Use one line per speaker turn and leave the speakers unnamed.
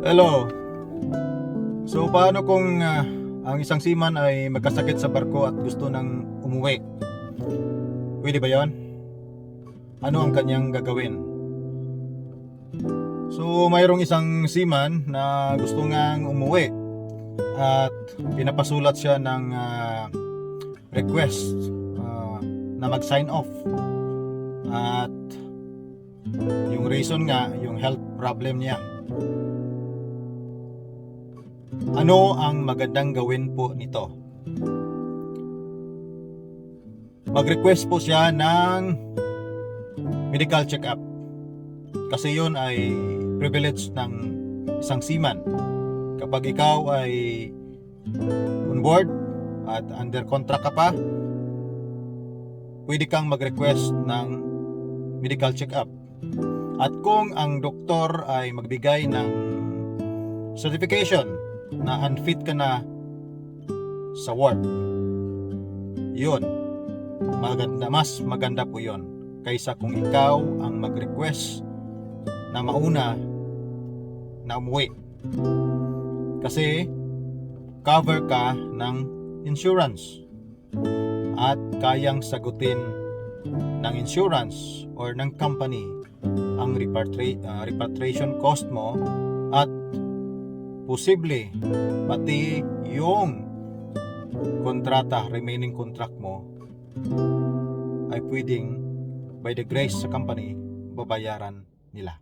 Hello. So paano kung ah, ang isang seaman ay magkasakit sa barko at gusto nang umuwi? Pwede ba 'yon? Ano ang kanyang gagawin? So mayroong isang seaman na gusto ngang umuwi at pinapasulat siya ng ah, request ah, na mag-sign off. At yung reason nga, yung health problem niya. Ano ang magandang gawin po nito? Mag-request po siya ng medical check-up. Kasi yun ay privilege ng isang seaman. Kapag ikaw ay on board at under contract ka pa, pwede kang mag-request ng medical check-up. At kung ang doktor ay magbigay ng certification na unfit ka na sa work, yun, maganda, mas maganda po yun kaysa kung ikaw ang mag-request na mauna na umuwi. Kasi cover ka ng insurance at kayang sagutin ng insurance or ng company ang repatri- ah, repatriation cost mo at posible pati yung kontrata, remaining contract mo ay pwedeng by the grace sa company babayaran nila.